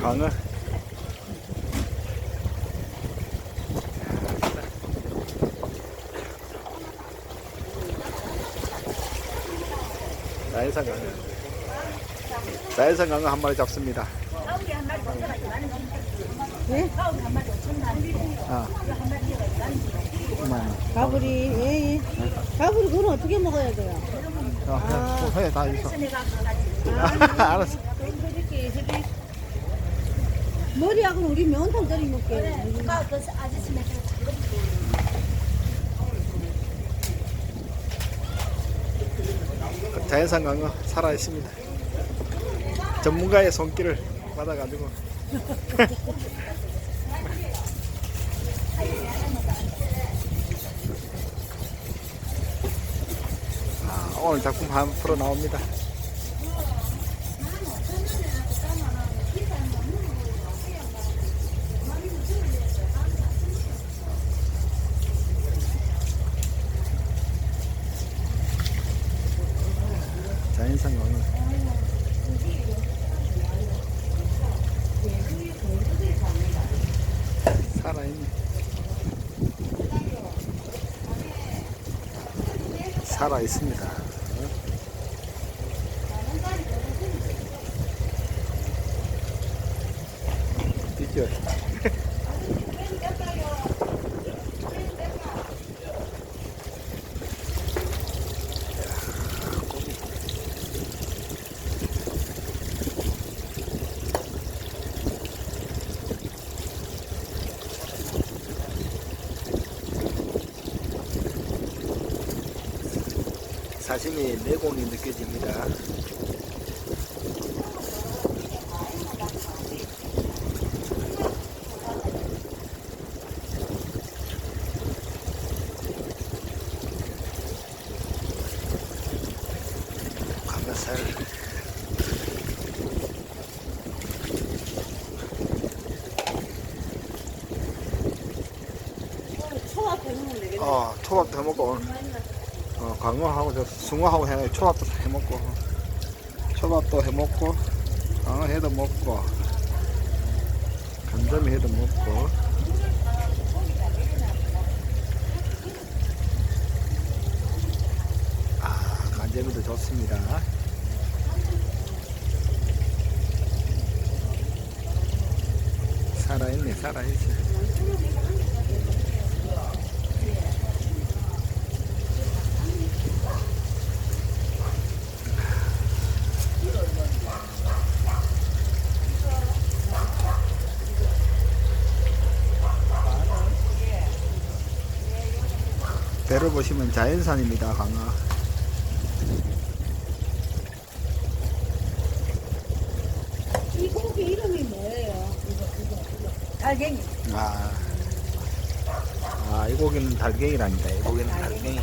광어. 자연산 광어. 자연산 광어 한 마리 잡습니다. 예? 아. 가브리, 예, 예. 가브리, 그건 어떻게 먹어야 돼요? 아, 해, 다 있어. 아, 알았어. 머리하고는 우리 면탕 끓이 먹게. 자연산 광어 살아 있습니다. 전문가의 손길을 받아가지고. 아, 오늘 작품 한 프로 나옵니다. 자연산 광어. 살아있네. 살아있습니다. 있죠? 사심이 내공이 느껴집니다. 초밥 되겠네. 어 초밥도 해먹고 오늘 어, 광어하고 저 숭어하고 해 초밥도 해먹고 초밥도 해먹고 광어 해도 먹고 간점이 해도 먹고. 아 간점이도 좋습니다. 살아있네 살아있어 배를 보시면 자연산입니다 강화 이 고기 이름이 뭐예요? 달갱이. 아, 아, 이 고기는 달갱이랍니다. 이 고기는 달갱이.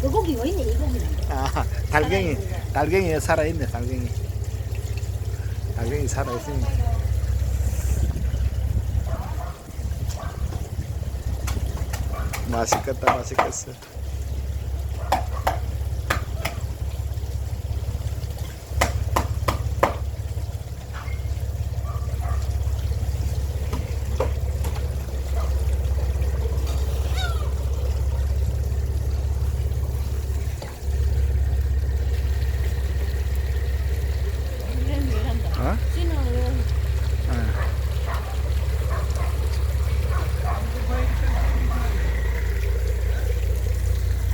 그 고기 왜 있네, 이 고기는. 아, 달갱이. 달갱이 살아있네, 달갱이. 달갱이 살아있습니다. 맛있겠다, 맛있겠어. 어? 찌는 어.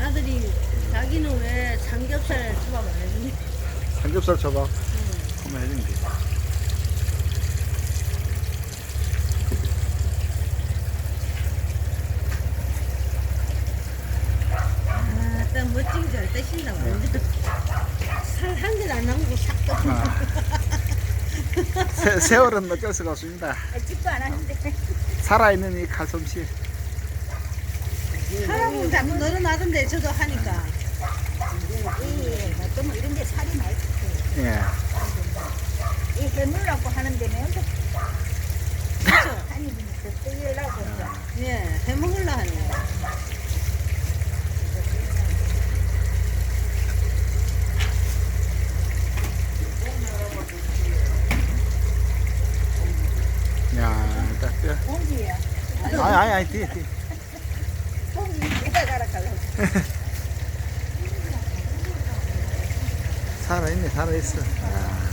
아들이 자기는 왜 삼겹살 초밥 안 해주니? 삼겹살 초밥 한번 해주면 돼. 아, 딱 멋지게 잘 떼신다, 완전. 살한 개도 안 남고 싹 떠. 아. 세, 세월은 어쩔 수가 없습니다. 찍도 안 하는데. 살아있는 이 칼솜씨. 사람은 자꾸 늘어나던데, 저도 하니까. 예, 좀 이런 데 살이 많이. 예. 이게 물라고 하는데 매운데. 아니, 뜨려고 예, 해 먹으려 하네. 아니, 아니, 아니, 뒤에, 뒤에. 있네 살아있어. 아.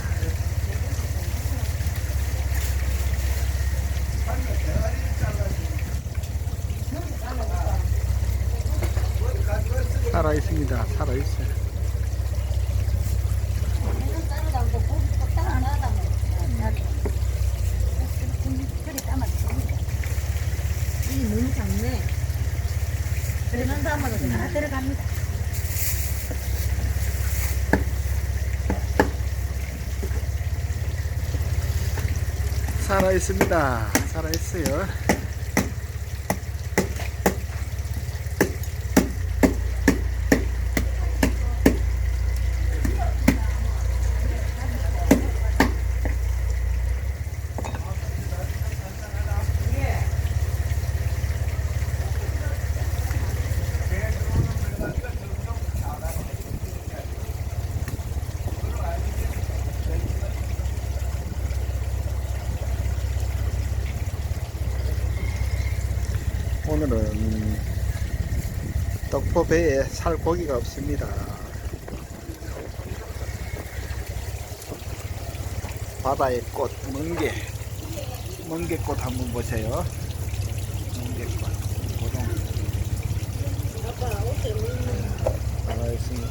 살아 있습니다. 살아 있어요. 그래 담아. 이게 너무 작네. 그래만 담아도 다? 들어갑니다. 살아있습니다. 살아있어요. 오늘은 덕포배에 살고기가 없습니다. 바다의 꽃, 멍게. 멍게꽃 한번 보세요. 멍게꽃. 고동. 나와 있습니다.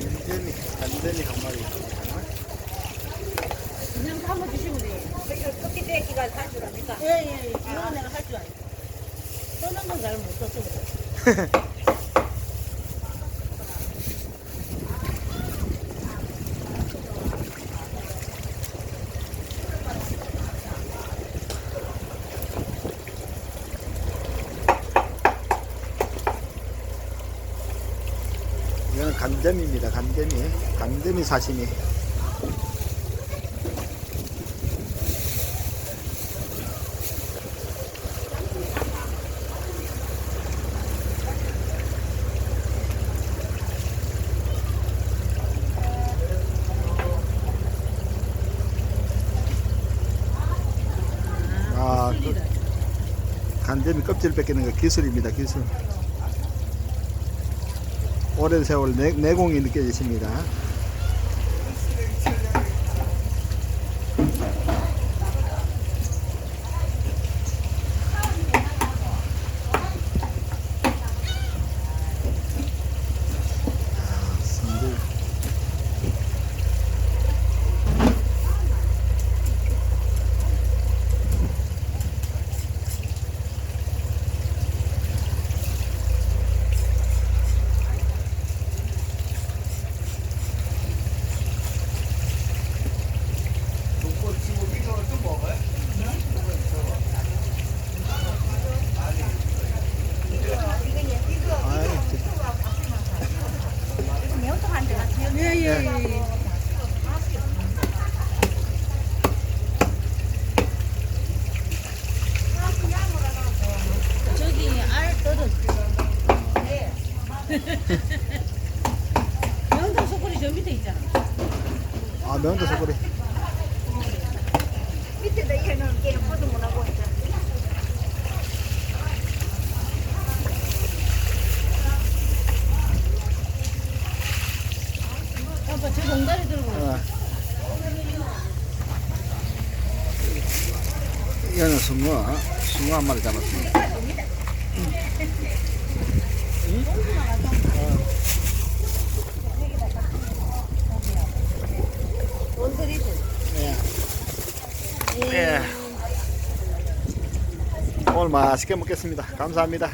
완전히, 완전히 한 마리. 그냥 담아 주시면 돼요. 커피 대기가 살줄 압니까? 예, 예, 예. 이거는 내가 할 줄 알아요. 써는 건 잘 못 써서 그래. 이거는 간점입니다. 간점이. 간점이 사시미. 간점이 껍질 뺏기는 거 기술입니다. 기술. 오랜 세월 내, 내공이 느껴지십니다. Yeah. 숭어 한 마리 잡았습니다. 예. 오늘 맛있게 먹겠습니다. 감사합니다.